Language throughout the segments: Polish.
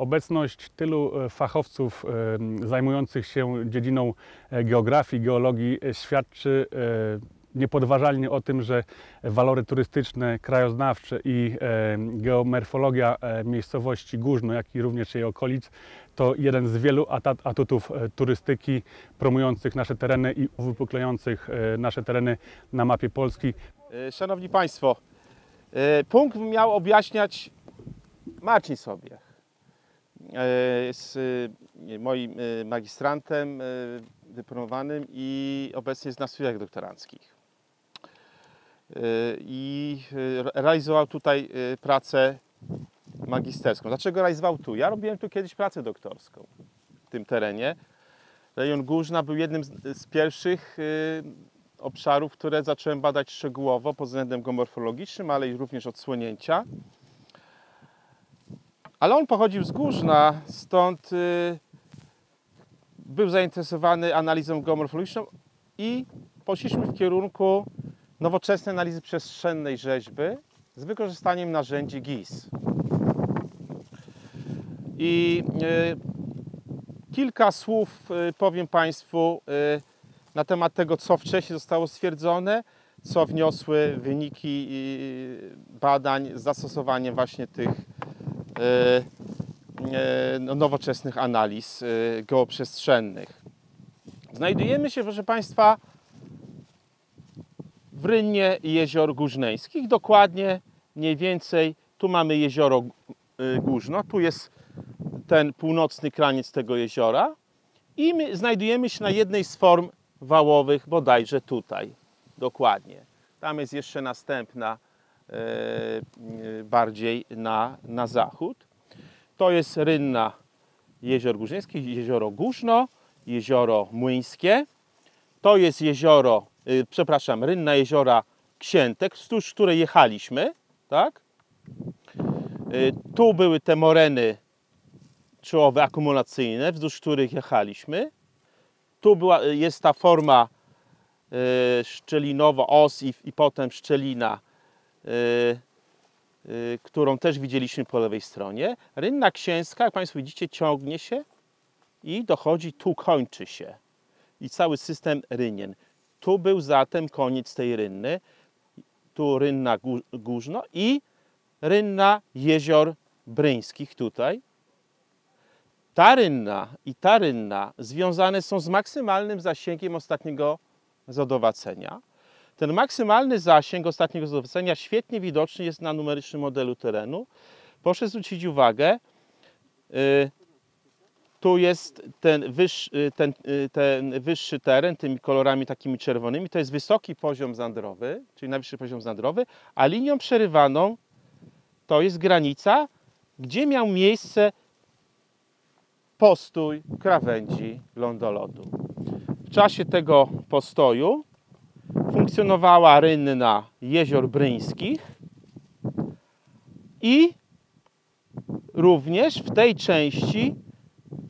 Obecność tylu e, fachowców e, zajmujących się dziedziną e, geografii, geologii świadczy niepodważalnie o tym, że walory turystyczne, krajoznawcze i geomorfologia miejscowości Górzno, jak i również jej okolic to jeden z wielu atutów turystyki promujących nasze tereny i uwypuklających nasze tereny na mapie Polski. Szanowni Państwo, punkt miał objaśniać Marcin sobie. Z e, moim e, magistrantem e, dyplomowanym i obecnie jest na studiach doktoranckich. E, I e, realizował tutaj e, pracę magisterską. Dlaczego realizował tu? Ja robiłem tu kiedyś pracę doktorską w tym terenie. Rejon Górzna był jednym z, pierwszych e, obszarów, które zacząłem badać szczegółowo pod względem geomorfologicznym, ale również odsłonięcia. Ale on pochodził z Górzna, stąd y, był zainteresowany analizą geomorfologiczną i poszliśmy w kierunku nowoczesnej analizy przestrzennej rzeźby z wykorzystaniem narzędzi GIS. I y, kilka słów y, powiem Państwu y, na temat tego, co wcześniej zostało stwierdzone, co wniosły wyniki y, badań z zastosowaniem właśnie tych nowoczesnych analiz y, geoprzestrzennych. Znajdujemy się, proszę Państwa, w rynnie jezior górzneńskich. Dokładnie mniej więcej tu mamy jezioro Górzno, tu jest ten północny kraniec tego jeziora i my znajdujemy się na jednej z form wałowych, bodajże tutaj, dokładnie. Tam jest jeszcze następna, e, e, bardziej na, na zachód. To jest rynna jezior górznieńskich, jezioro Górzno, jezioro Młyńskie. To jest jezioro, y, przepraszam, rynna jeziora Księtek, wzdłuż której jechaliśmy, tak? Tu były te moreny czołowe akumulacyjne, wzdłuż których jechaliśmy. Tu była, jest ta forma szczelinowa, os i, i potem szczelina, którą też widzieliśmy po lewej stronie. Rynna księska, jak Państwo widzicie, ciągnie się i dochodzi, tu kończy się. I cały system rynien. Tu był zatem koniec tej rynny. Tu rynna Gó- Górzno i rynna jezior Bryńskich tutaj. Ta rynna i ta rynna związane są z maksymalnym zasięgiem ostatniego zadowacenia. Ten maksymalny zasięg ostatniego zadowacenia świetnie widoczny jest na numerycznym modelu terenu. Proszę zwrócić uwagę, y, tu jest ten, wyższy, y, ten, y, ten wyższy teren, tymi kolorami takimi czerwonymi, to jest wysoki poziom zandrowy, czyli najwyższy poziom zandrowy, a linią przerywaną to jest granica, gdzie miał miejsce postój krawędzi lądolodu. W czasie tego postoju funkcjonowała rynna jezior Bryńskich i również w tej części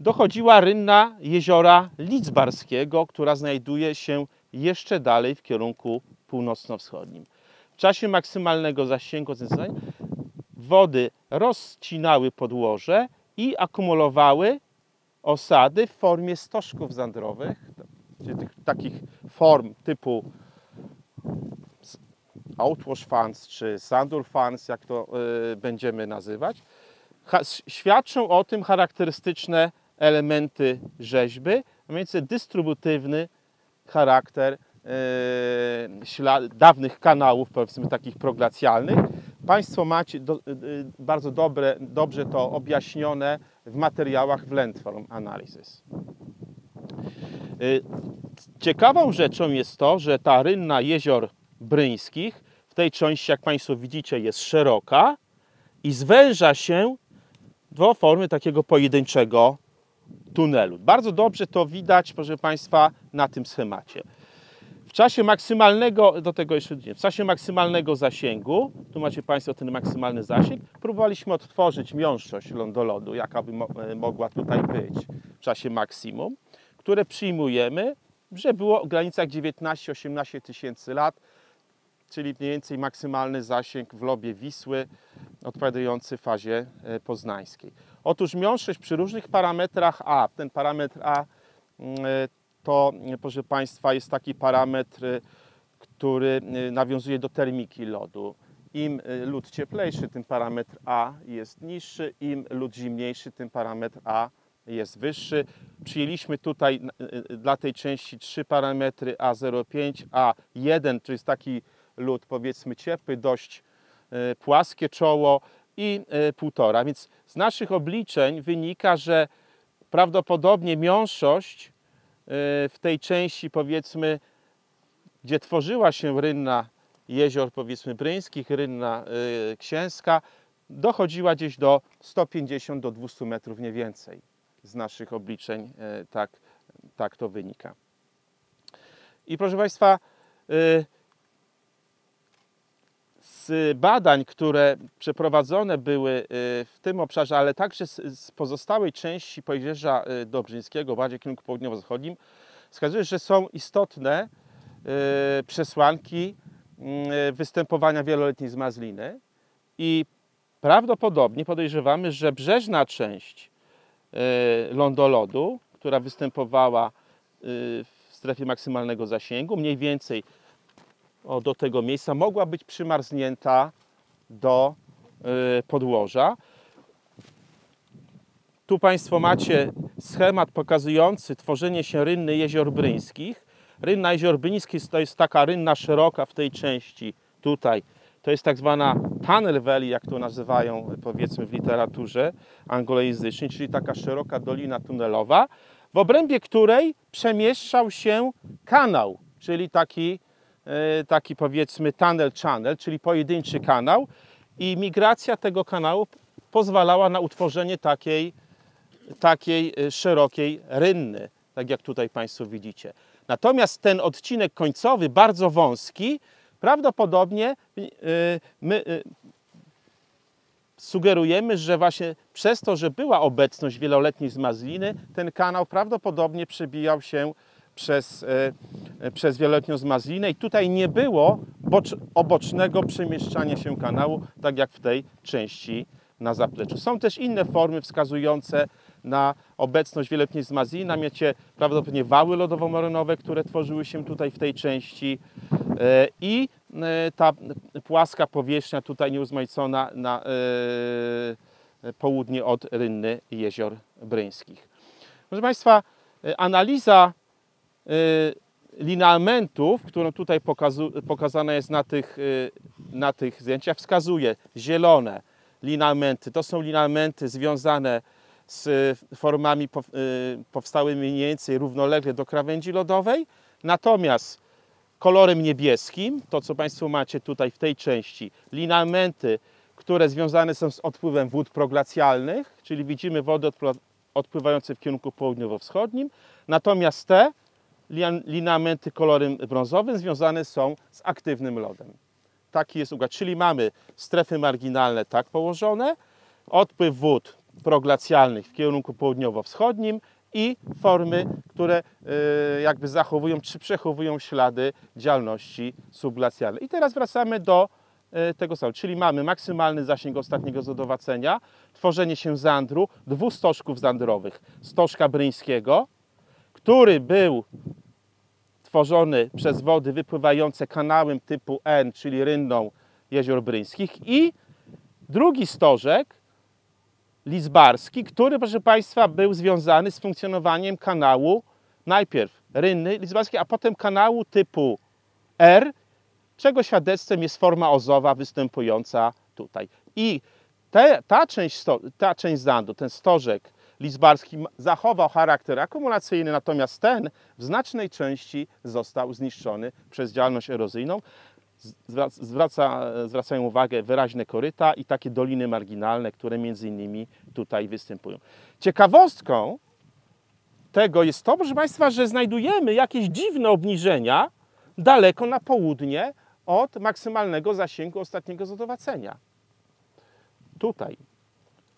dochodziła rynna jeziora Lidzbarskiego, która znajduje się jeszcze dalej w kierunku północno-wschodnim. W czasie maksymalnego zasięgu zdecydowania wody rozcinały podłoże i akumulowały osady w formie stożków zandrowych, czyli tych, takich form typu outwash fans czy sandur fans, jak to y, będziemy nazywać, świadczą o tym charakterystyczne elementy rzeźby, a mianowicie dystrybutywny charakter y, dawnych kanałów, powiedzmy takich proglacjalnych. Państwo macie do, y, bardzo dobre, dobrze to objaśnione w materiałach w Landform Analysis. Ciekawą rzeczą jest to, że ta rynna jezior bryńskich w tej części, jak Państwo widzicie, jest szeroka i zwęża się do formy takiego pojedynczego tunelu. Bardzo dobrze to widać, proszę Państwa, na tym schemacie. W czasie maksymalnego, do tego jeszcze nie, w czasie maksymalnego zasięgu, tu macie Państwo ten maksymalny zasięg, próbowaliśmy odtworzyć miąższość lądolodu, jaka by mo- mogła tutaj być w czasie maksimum, które przyjmujemy, że było w granicach 19-18 tysięcy lat. czyli mniej więcej maksymalny zasięg w lobie Wisły odpowiadający fazie e, poznańskiej. Otóż miąższość przy różnych parametrach A, ten parametr A mm, e, to, proszę Państwa, jest taki parametr, e, który nawiązuje do termiki lodu. Im lód cieplejszy, tym parametr A jest niższy, im lód zimniejszy, tym parametr A jest wyższy. Przyjęliśmy tutaj dla tej części trzy parametry A0,5, A1, to jest taki lód powiedzmy ciepły, dość e, płaskie czoło i e, półtora. Więc z naszych obliczeń wynika, że prawdopodobnie miąższość e, w tej części powiedzmy, gdzie tworzyła się rynna jezior powiedzmy bryńskich, rynna księska, dochodziła gdzieś do 150 do 200 metrów nie więcej. Z naszych obliczeń tak, tak to wynika. I proszę Państwa, z badań, które przeprowadzone były y, w tym obszarze, ale także z pozostałej części Pojrzeża Dobrzyńskiego, bardziej w kierunku południowo-zachodnim, wskazuje, że są istotne przesłanki występowania wieloletniej zmazliny i prawdopodobnie podejrzewamy, że brzeżna część lądolodu, która występowała w strefie maksymalnego zasięgu, mniej więcej do tego miejsca, mogła być przymarznięta do y, podłoża. Tu Państwo macie schemat pokazujący tworzenie się rynny jezior bryńskich. Rynna jezior bryńskich to jest taka rynna szeroka w tej części tutaj. To jest tak zwana tunnel valley, jak to nazywają powiedzmy w literaturze anglojęzycznej, czyli taka szeroka dolina tunelowa, w obrębie której przemieszczał się kanał, czyli taki E, taki powiedzmy tunnel channel, czyli pojedynczy kanał i migracja tego kanału pozwalała na utworzenie takiej, takiej e, szerokiej rynny, tak jak tutaj Państwo widzicie. Natomiast ten odcinek końcowy, bardzo wąski, prawdopodobnie e, my sugerujemy, że właśnie przez to, że była obecność wieloletniej zmazliny, ten kanał prawdopodobnie przebijał się przez, e, przez wieloletnią zmazlinę i tutaj nie było bocz, obocznego przemieszczania się kanału, tak jak w tej części na zapleczu. Są też inne formy wskazujące na obecność wieloletniej zmazliny, miecie prawdopodobnie wały lodowo-morynowe, które tworzyły się tutaj w tej części. I ta płaska powierzchnia tutaj nieuzmaicona na południe od rynny jezior bryńskich. Proszę Państwa, analiza Y, lineamentów, którą tutaj pokazana jest na tych, na tych zdjęciach, wskazuje zielone lineamenty. To są lineamenty związane z formami powstałymi mniej więcej równolegle do krawędzi lodowej. Natomiast kolorem niebieskim, to co Państwo macie tutaj w tej części, lineamenty, które związane są z odpływem wód proglacjalnych, czyli widzimy wody odpływające w kierunku południowo-wschodnim. Natomiast te lineamenty kolorem brązowym związane są z aktywnym lodem. Taki jest układ, czyli mamy strefy marginalne tak położone, odpływ wód proglacjalnych w kierunku południowo-wschodnim i formy, które e, jakby zachowują czy przechowują ślady działalności subglacjalnej. I teraz wracamy do e, tego samego, czyli mamy maksymalny zasięg ostatniego zodowacenia, tworzenie się zandru, dwóch stożków zandrowych, stożka bryńskiego, który był tworzony przez wody wypływające kanałem typu N, czyli rynną jezior bryńskich i drugi stożek lizbarski, który, proszę Państwa, był związany z funkcjonowaniem kanału najpierw rynny lizbarskiej, a potem kanału typu R, czego świadectwem jest forma ozowa występująca tutaj. I te, ta, część, ta część zandu, ten stożek Lizbarski zachował charakter akumulacyjny, natomiast ten w znacznej części został zniszczony przez działalność erozyjną. Zwraca, zwracają uwagę wyraźne koryta i takie doliny marginalne, które między innymi tutaj występują. Ciekawostką tego jest to, proszę Państwa, że znajdujemy jakieś dziwne obniżenia daleko na południe od maksymalnego zasięgu ostatniego zodowacenia. Tutaj.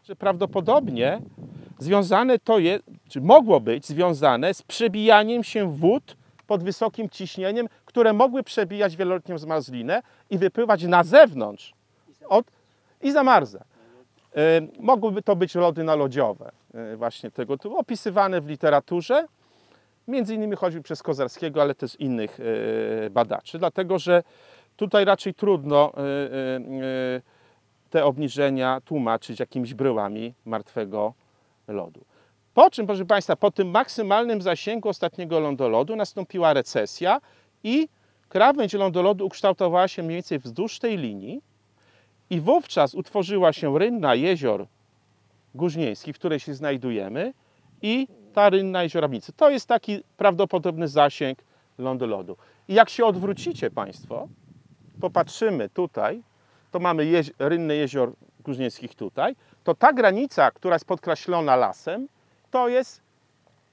Że prawdopodobnie związane to jest, czy mogło być związane z przebijaniem się wód pod wysokim ciśnieniem, które mogły przebijać wieloletnią zmarzlinę i wypływać na zewnątrz od, i zamarza. E, Mogłyby to być lody nalodziowe, e, właśnie tego typu, opisywane w literaturze. Między innymi choćby przez Kozarskiego, ale też innych e, badaczy, dlatego że tutaj raczej trudno te obniżenia tłumaczyć jakimiś bryłami martwego lodu. Po czym, proszę Państwa, po tym maksymalnym zasięgu ostatniego lądolodu nastąpiła recesja i krawędź lądolodu ukształtowała się mniej więcej wzdłuż tej linii i wówczas utworzyła się rynna jezior Górznieński, w której się znajdujemy i ta rynna jeziorawnicy. To jest taki prawdopodobny zasięg lądolodu. I jak się odwrócicie Państwo, popatrzymy tutaj, to mamy rynny jezior Górznieńskich tutaj, to ta granica, która jest podkreślona lasem, to jest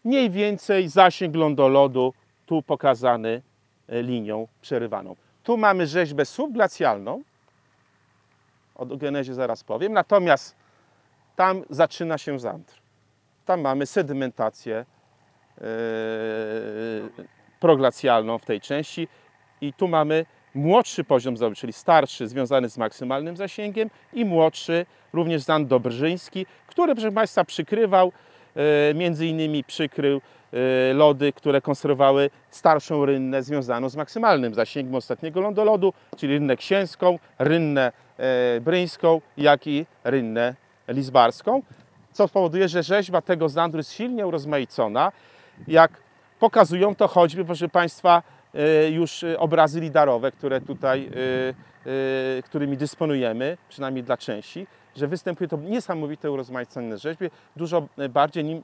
mniej więcej zasięg lądolodu, tu pokazany linią przerywaną. Tu mamy rzeźbę subglacjalną, o genezie zaraz powiem, natomiast tam zaczyna się zantr. Tam mamy sedymentację e, proglacjalną w tej części i tu mamy młodszy poziom założenia, czyli starszy, związany z maksymalnym zasięgiem i młodszy, również zant dobrzyński, który, proszę Państwa, przykrywał, e, między innymi przykrył e, lody, które konserwowały starszą rynnę związaną z maksymalnym zasięgiem ostatniego lądolodu, czyli rynnę księską, rynnę e, bryńską, jak i rynnę lizbarską, co powoduje, że rzeźba tego zandru jest silnie urozmaicona, jak pokazują to choćby, proszę Państwa, e, już obrazy lidarowe, które tutaj, e, którymi dysponujemy, przynajmniej dla części, że występuje to niesamowite urozmaicone rzeźby, dużo e, bardziej nim,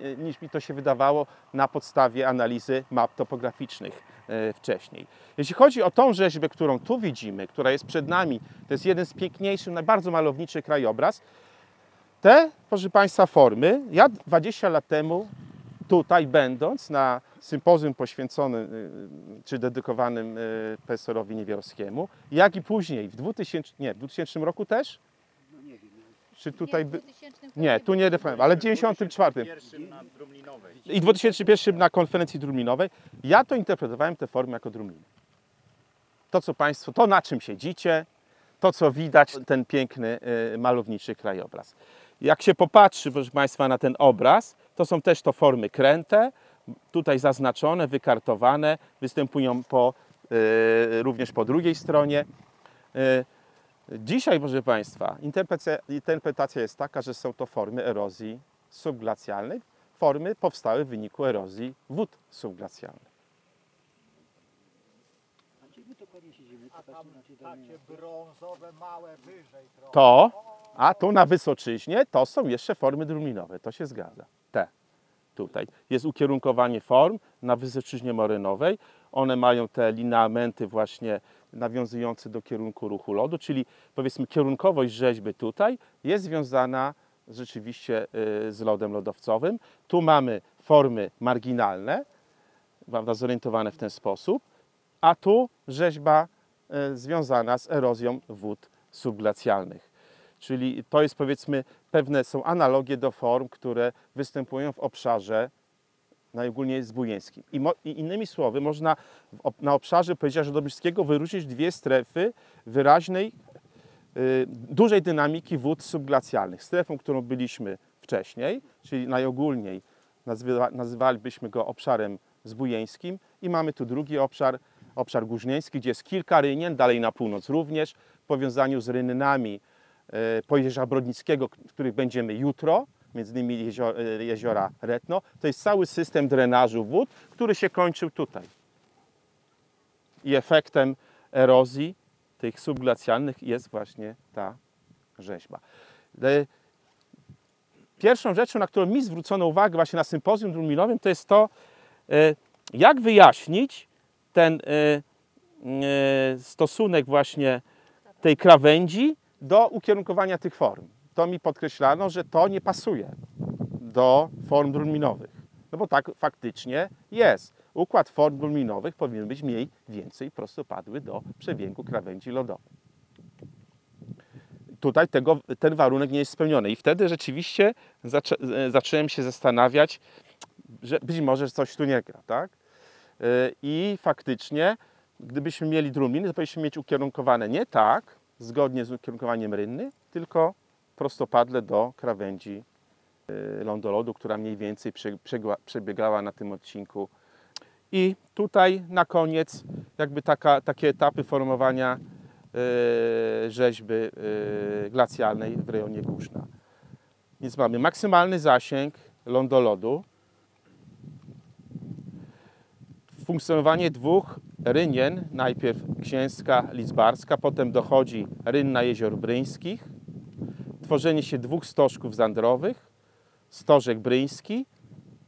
e, niż mi to się wydawało na podstawie analizy map topograficznych e, wcześniej. Jeśli chodzi o tą rzeźbę, którą tu widzimy, która jest przed nami, to jest jeden z piękniejszych, najbardziej malowniczy krajobraz. Te, proszę Państwa, formy, ja 20 lat temu tutaj będąc na sympozjum poświęconym czy dedykowanym profesorowi Niewiorskiemu, jak i później w 2000, nie, w 2000 roku też? Czy tutaj by... Nie, tu nie referendum, ale w 94. Pierwszym na Drumlinowej. I w 2001 na konferencji drumlinowej. Ja to interpretowałem te formy jako drumliny. To, co Państwo, to na czym siedzicie, to, co widać, ten piękny, y, malowniczy krajobraz. Jak się popatrzy, proszę Państwa, na ten obraz, to są też to formy kręte, tutaj zaznaczone, wykartowane, występują po, y, również po drugiej stronie. Y, Dzisiaj, proszę Państwa, interpretacja, jest taka, że są to formy erozji subglacjalnej. Formy powstały w wyniku erozji wód subglacjalnych. A. To, a tu na Wysoczyźnie, to są jeszcze formy drumlinowe, to się zgadza. Te, tutaj. Jest ukierunkowanie form na Wysoczyźnie Morynowej. One mają te lineamenty właśnie nawiązujące do kierunku ruchu lodu, czyli powiedzmy kierunkowość rzeźby tutaj jest związana rzeczywiście y, z lodem lodowcowym. Tu mamy formy marginalne, prawda, zorientowane w ten sposób, a tu rzeźba e, związana z erozją wód subglacjalnych. Czyli to jest powiedzmy, pewne są analogie do form, które występują w obszarze najogólniej zbójeńskim. I, I innymi słowy, można w, na obszarze Powiedziarza Dobrzyskiego wyróżnić dwie strefy wyraźnej, y, dużej dynamiki wód subglacjalnych. Strefą, którą byliśmy wcześniej, czyli najogólniej nazywa, nazywalibyśmy go obszarem zbójeńskim i mamy tu drugi obszar, obszar górznieński, gdzie jest kilka rynien, dalej na północ również, w powiązaniu z rynnami e, Pojezierza Brodnickiego, których będziemy jutro, między innymi jezio, e, jeziora Retno. To jest cały system drenażu wód, który się kończył tutaj. I efektem erozji tych subglacjalnych jest właśnie ta rzeźba. E, Pierwszą rzeczą, na którą mi zwrócono uwagę właśnie na sympozjum drumlinowym, to jest to, e, jak wyjaśnić ten stosunek właśnie tej krawędzi do ukierunkowania tych form. To mi podkreślano, że to nie pasuje do form drumlinowych. No bo tak faktycznie jest. Układ form drumlinowych powinien być mniej więcej prostopadły do przebiegu krawędzi lodowej. Tutaj tego, ten warunek nie jest spełniony i wtedy rzeczywiście e, zacząłem się zastanawiać, że być może coś tu nie gra, tak? E, I faktycznie gdybyśmy mieli drumliny, to powinniśmy mieć ukierunkowane nie tak, zgodnie z ukierunkowaniem rynny, tylko prostopadle do krawędzi y, lądolodu, która mniej więcej przebiegała na tym odcinku. I tutaj na koniec jakby taka, takie etapy formowania y, rzeźby y, glacjalnej w rejonie Górzna. Więc mamy maksymalny zasięg lądolodu, funkcjonowanie dwóch rynien, najpierw Księska Lidzbarska, potem dochodzi rynna jezior bryńskich, tworzenie się dwóch stożków zandrowych, stożek bryński,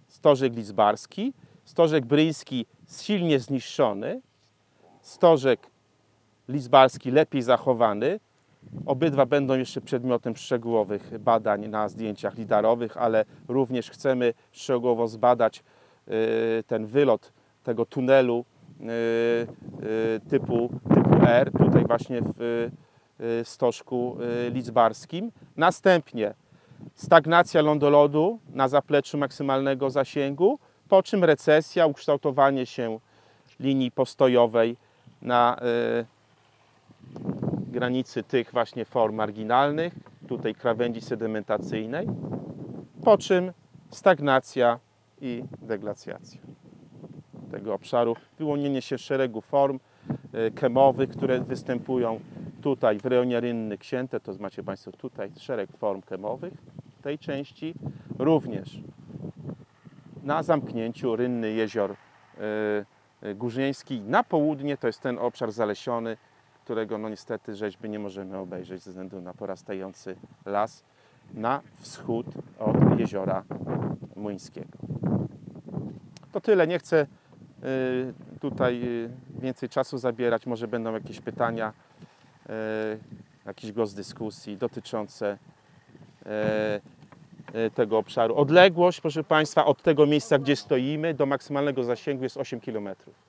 stożek lidzbarski, stożek bryński silnie zniszczony, stożek lidzbarski lepiej zachowany. Obydwa będą jeszcze przedmiotem szczegółowych badań na zdjęciach lidarowych, ale również chcemy szczegółowo zbadać y, ten wylot tego tunelu y, y, typu, typu R, tutaj właśnie w stożku y, lidzbarskim. Następnie stagnacja lądolodu na zapleczu maksymalnego zasięgu, po czym recesja, ukształtowanie się linii postojowej na y, granicy tych właśnie form marginalnych, tutaj krawędzi sedymentacyjnej, po czym stagnacja i deglacjacja tego obszaru, wyłonienie się szeregu form y, kemowych, które występują tutaj w rejonie rynny księte, to macie Państwo tutaj szereg form kemowych tej części, również na zamknięciu rynny jezior y, y, Górzyński. Na południe to jest ten obszar zalesiony, którego no niestety rzeźby nie możemy obejrzeć ze względu na porastający las na wschód od jeziora Młyńskiego. To tyle, nie chcę y, tutaj więcej czasu zabierać, może będą jakieś pytania, jakiś głos dyskusji dotyczące y, y, tego obszaru. Odległość, proszę Państwa, od tego miejsca, gdzie stoimy, do maksymalnego zasięgu jest 8 kilometrów.